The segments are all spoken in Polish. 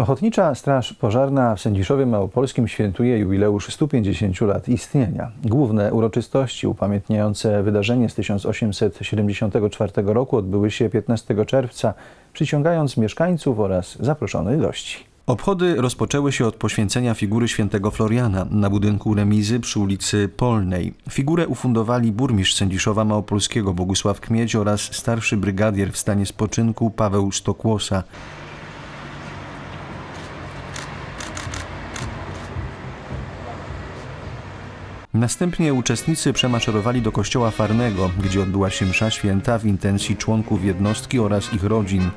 Ochotnicza Straż Pożarna w Sędziszowie Małopolskim świętuje jubileusz 150 lat istnienia. Główne uroczystości upamiętniające wydarzenie z 1874 roku odbyły się 15 czerwca, przyciągając mieszkańców oraz zaproszonych gości. Obchody rozpoczęły się od poświęcenia figury świętego Floriana na budynku remizy przy ulicy Polnej. Figurę ufundowali burmistrz Sędziszowa Małopolskiego Bogusław Kmieć oraz starszy brygadier w stanie spoczynku Paweł Stokłosa. Następnie uczestnicy przemaszerowali do kościoła Farnego, gdzie odbyła się msza święta w intencji członków jednostki oraz ich rodzin.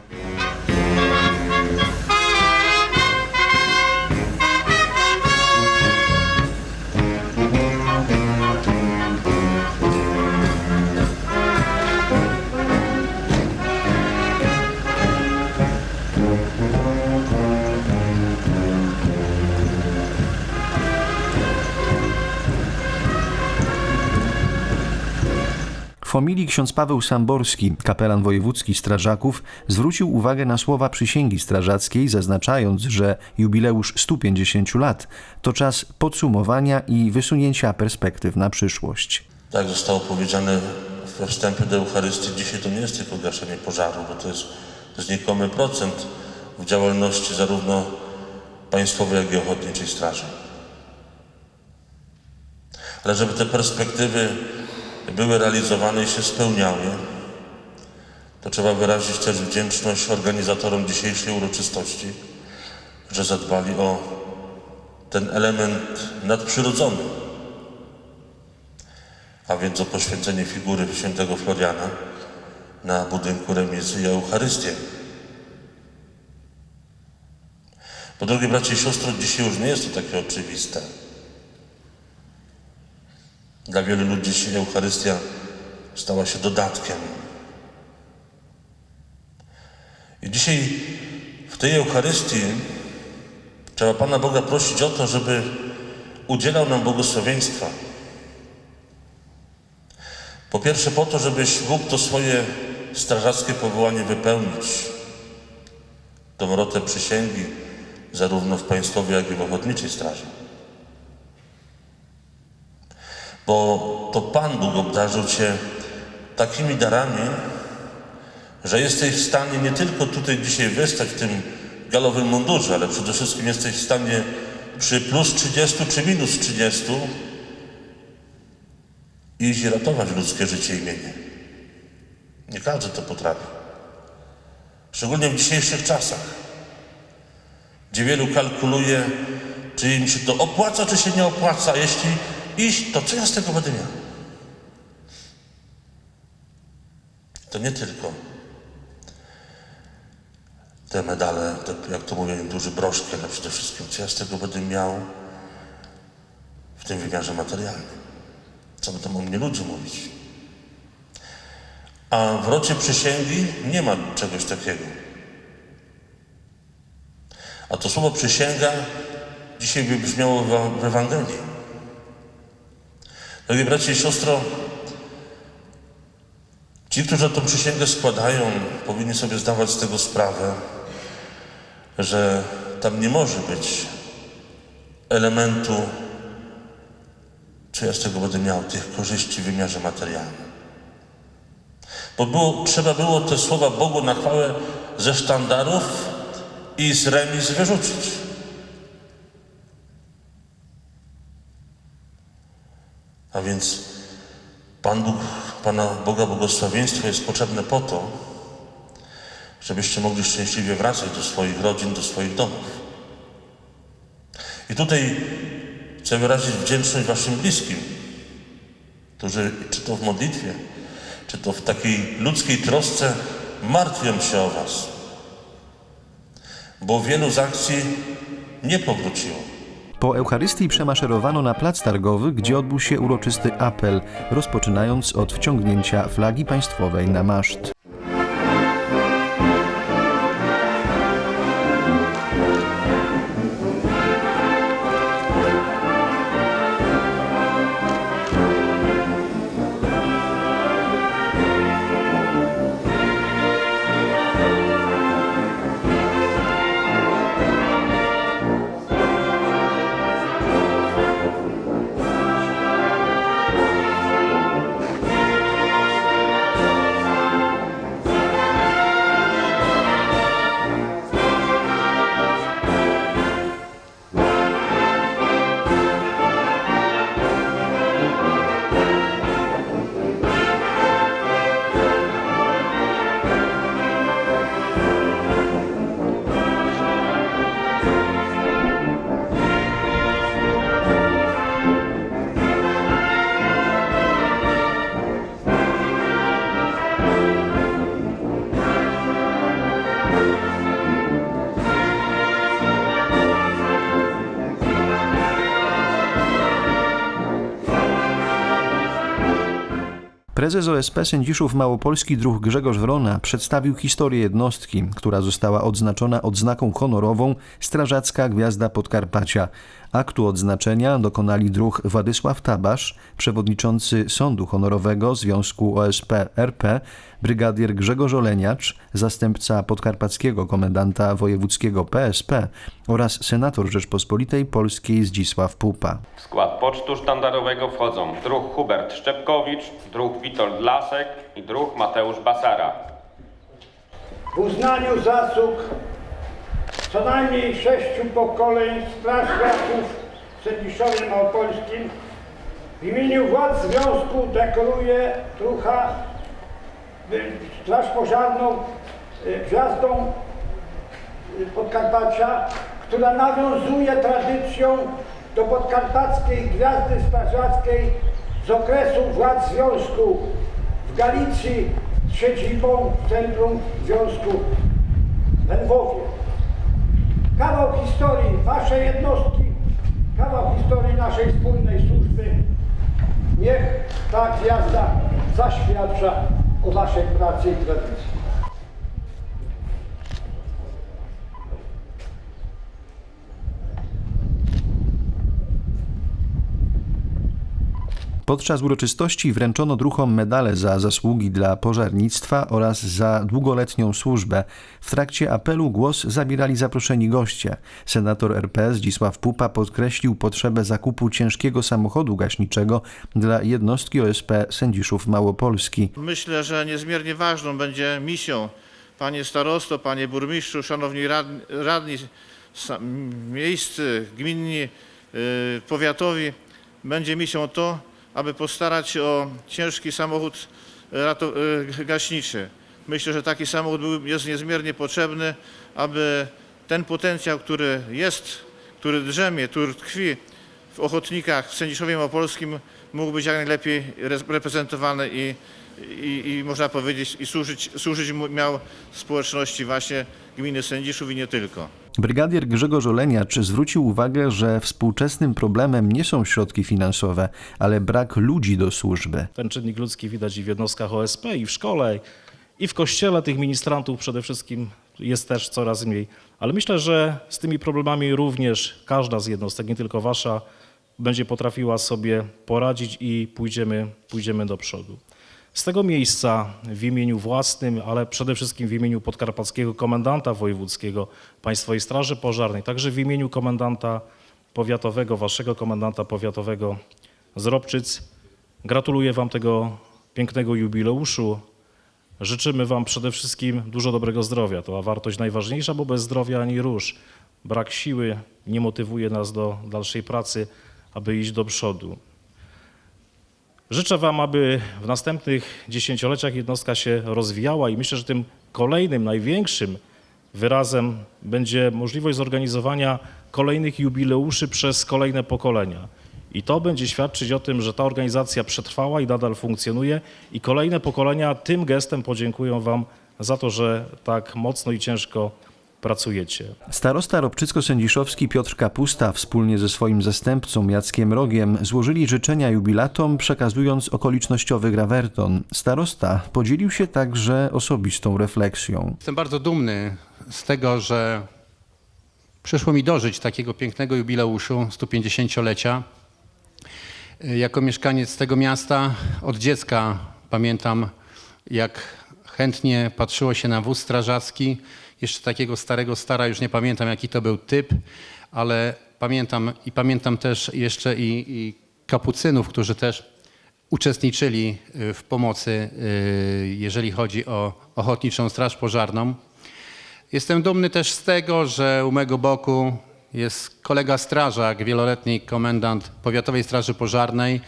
Homilii ksiądz Paweł Samborski, kapelan wojewódzki strażaków, zwrócił uwagę na słowa przysięgi strażackiej, zaznaczając, że jubileusz 150 lat to czas podsumowania i wysunięcia perspektyw na przyszłość. Tak zostało powiedziane we wstępie do Eucharystii. Dzisiaj to nie jest tylko gaszenie pożaru, bo to jest znikomy procent w działalności zarówno państwowej, jak i ochotniczej straży. Ale żeby te perspektywy były realizowane i się spełniały, to trzeba wyrazić też wdzięczność organizatorom dzisiejszej uroczystości, że zadbali o ten element nadprzyrodzony, a więc o poświęcenie figury świętego Floriana na budynku remizy i Eucharystię. Po drugie, bracie i siostry, dzisiaj już nie jest to takie oczywiste. Dla wielu ludzi Eucharystia stała się dodatkiem. I dzisiaj w tej Eucharystii trzeba Pana Boga prosić o to, żeby udzielał nam błogosławieństwa. Po pierwsze po to, żebyś mógł to swoje strażackie powołanie wypełnić. Tą rotę przysięgi zarówno w państwowej, jak i w ochotniczej straży. Bo to Pan Bóg obdarzył Cię takimi darami, że jesteś w stanie nie tylko tutaj dzisiaj wystać w tym galowym mundurze, ale przede wszystkim jesteś w stanie przy plus 30 czy minus 30 iść ratować ludzkie życie i mienie. Nie każdy to potrafi. Szczególnie w dzisiejszych czasach, gdzie wielu kalkuluje, czy im się to opłaca, czy się nie opłaca. Jeśli iść, to co ja z tego będę miał? To nie tylko te medale, te, jak to mówią niektórzy, broszki, ale przede wszystkim co ja z tego będę miał w tym wymiarze materialnym. Co będą o mnie ludzie mówić. A w rocie przysięgi nie ma czegoś takiego. A to słowo przysięga dzisiaj wybrzmiało w, w Ewangelii. Drogie bracie i siostro, ci, którzy tą przysięgę składają, powinni sobie zdawać z tego sprawę, że tam nie może być elementu, czy ja z tego będę miał tych korzyści w wymiarze materialnym. Bo było, trzeba było te słowa Bogu na chwałę ze sztandarów i z remiz wyrzucić. A więc Pan Bóg, Pana Boga błogosławieństwo jest potrzebne po to, żebyście mogli szczęśliwie wracać do swoich rodzin, do swoich domów. I tutaj chcę wyrazić wdzięczność Waszym bliskim, którzy czy to w modlitwie, czy to w takiej ludzkiej trosce martwią się o Was. Bo wielu z akcji nie powróciło. Po Eucharystii przemaszerowano na plac targowy, gdzie odbył się uroczysty apel, rozpoczynając od wciągnięcia flagi państwowej na maszt. Prezes OSP Sędziszów Małopolski druh Grzegorz Wrona przedstawił historię jednostki, która została odznaczona odznaką honorową Strażacka Gwiazda Podkarpacia. Aktu odznaczenia dokonali druh Władysław Tabasz, przewodniczący Sądu Honorowego Związku OSP RP, brygadier Grzegorz Oleniacz, zastępca podkarpackiego komendanta wojewódzkiego PSP oraz senator Rzeczpospolitej Polskiej Zdzisław Pupa. W skład pocztu sztandarowego wchodzą druh Hubert Szczepkowicz, druh Witold Lasek i druh Mateusz Basara. w uznaniu zasług co najmniej sześciu pokoleń strażaków w Sędziszowie Małopolskim w imieniu władz związku dekoruję drucha y, Straż Pożarną y, gwiazdą y, Podkarpacia, która nawiązuje tradycją do podkarpackiej gwiazdy strażackiej z okresu władz związku w Galicji z siedzibą w centrum związku we Lwowie. Kawał historii waszej jednostki, kawał historii naszej wspólnej służby. Niech ta gwiazda zaświadcza o waszej pracy i tradycji. Podczas uroczystości wręczono druhom medale za zasługi dla pożarnictwa oraz za długoletnią służbę. W trakcie apelu głos zabierali zaproszeni goście. Senator RP Zdzisław Pupa podkreślił potrzebę zakupu ciężkiego samochodu gaśniczego dla jednostki OSP Sędziszów Małopolski. Myślę, że niezmiernie ważną będzie misją, panie starosto, panie burmistrzu, szanowni radni, radni miejscy, gminni, y, powiatowi, będzie misją to, aby postarać się o ciężki samochód rato- y, gaśniczy. Myślę, że taki samochód jest niezmiernie potrzebny, aby ten potencjał, który jest, który drzemie, który tkwi w ochotnikach w Sędziszowie Małopolskim mógł być jak najlepiej re- reprezentowany i, i, i można powiedzieć i służyć, służyć mu- miał społeczności właśnie gminy Sędziszów i nie tylko. Brygadier Grzegorz Oleniacz zwrócił uwagę, że współczesnym problemem nie są środki finansowe, ale brak ludzi do służby. Ten czynnik ludzki widać i w jednostkach OSP, i w szkole, i w kościele tych ministrantów przede wszystkim jest też coraz mniej. Ale myślę, że z tymi problemami również każda z jednostek, nie tylko wasza, będzie potrafiła sobie poradzić i pójdziemy, pójdziemy do przodu. Z tego miejsca w imieniu własnym, ale przede wszystkim w imieniu podkarpackiego komendanta wojewódzkiego Państwowej Straży Pożarnej, także w imieniu komendanta powiatowego, waszego komendanta powiatowego z Robczyc, Gratuluję Wam tego pięknego jubileuszu. Życzymy Wam przede wszystkim dużo dobrego zdrowia. To wartość najważniejsza, bo bez zdrowia ani rusz. Brak siły nie motywuje nas do dalszej pracy, aby iść do przodu. Życzę Wam, aby w następnych dziesięcioleciach jednostka się rozwijała i myślę, że tym kolejnym, największym wyrazem będzie możliwość zorganizowania kolejnych jubileuszy przez kolejne pokolenia. I to będzie świadczyć o tym, że ta organizacja przetrwała i nadal funkcjonuje i kolejne pokolenia tym gestem podziękują Wam za to, że tak mocno i ciężko pracujecie. Starosta Robczycko-Sędziszowski Piotr Kapusta wspólnie ze swoim zastępcą Jackiem Rogiem złożyli życzenia jubilatom, przekazując okolicznościowy grawerton. Starosta podzielił się także osobistą refleksją. Jestem bardzo dumny z tego, że przyszło mi dożyć takiego pięknego jubileuszu 150-lecia. Jako mieszkaniec tego miasta od dziecka pamiętam, jak chętnie patrzyło się na wóz strażacki. Jeszcze takiego starego stara, już nie pamiętam jaki to był typ, ale pamiętam i pamiętam też jeszcze i, i kapucynów, którzy też uczestniczyli y, w pomocy, y, jeżeli chodzi o Ochotniczą Straż Pożarną. Jestem dumny też z tego, że u mego boku jest kolega strażak, wieloletni komendant Powiatowej Straży Pożarnej,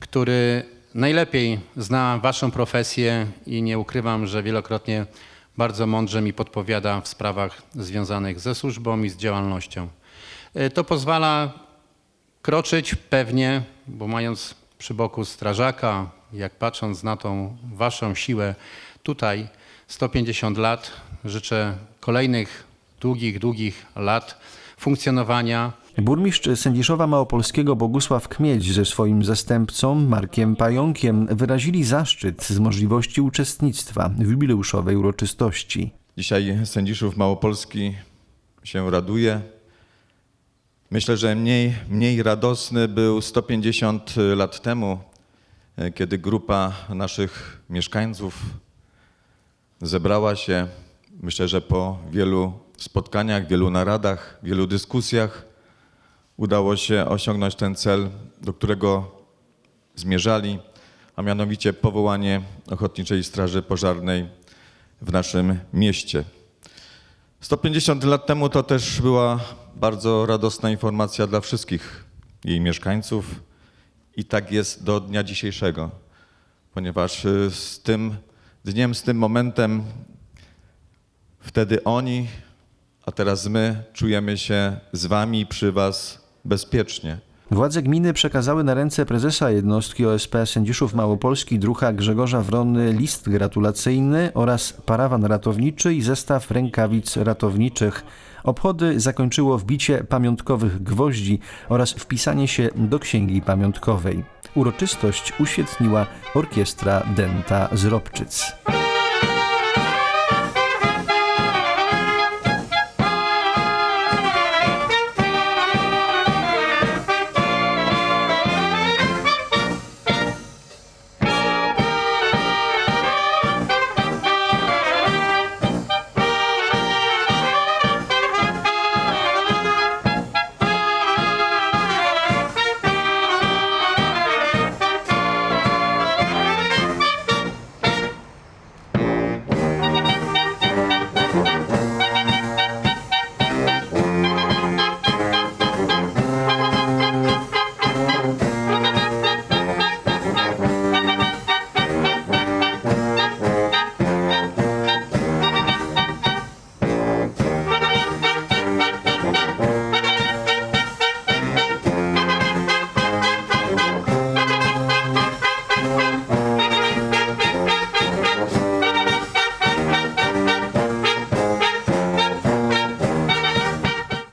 który najlepiej zna Waszą profesję i nie ukrywam, że wielokrotnie bardzo mądrze mi podpowiada w sprawach związanych ze służbą i z działalnością. Y, To pozwala kroczyć pewnie, bo mając przy boku strażaka, jak patrząc na tą waszą siłę tutaj 150 lat, życzę kolejnych długich, długich lat funkcjonowania Burmistrz Sędziszowa Małopolskiego Bogusław Kmieć ze swoim zastępcą Markiem Pająkiem wyrazili zaszczyt z możliwości uczestnictwa w jubileuszowej uroczystości. Dzisiaj Sędziszów Małopolski się raduje. Myślę, że mniej, mniej radosny był 150 lat temu, kiedy grupa naszych mieszkańców zebrała się. Myślę, że po wielu spotkaniach, wielu naradach, wielu dyskusjach udało się osiągnąć ten cel, do którego zmierzali, a mianowicie powołanie Ochotniczej Straży Pożarnej w naszym mieście. 150 lat temu to też była bardzo radosna informacja dla wszystkich jej mieszkańców i tak jest do dnia dzisiejszego, ponieważ y, z tym dniem, z tym momentem wtedy oni, a teraz my czujemy się z wami przy was bezpiecznie. Władze gminy przekazały na ręce prezesa jednostki OSP Sędziszów Małopolski drucha Grzegorza Wrony list gratulacyjny oraz parawan ratowniczy i zestaw rękawic ratowniczych. Obchody zakończyło wbicie pamiątkowych gwoździ oraz wpisanie się do księgi pamiątkowej. Uroczystość uświetniła orkiestra Denta z Robczyc.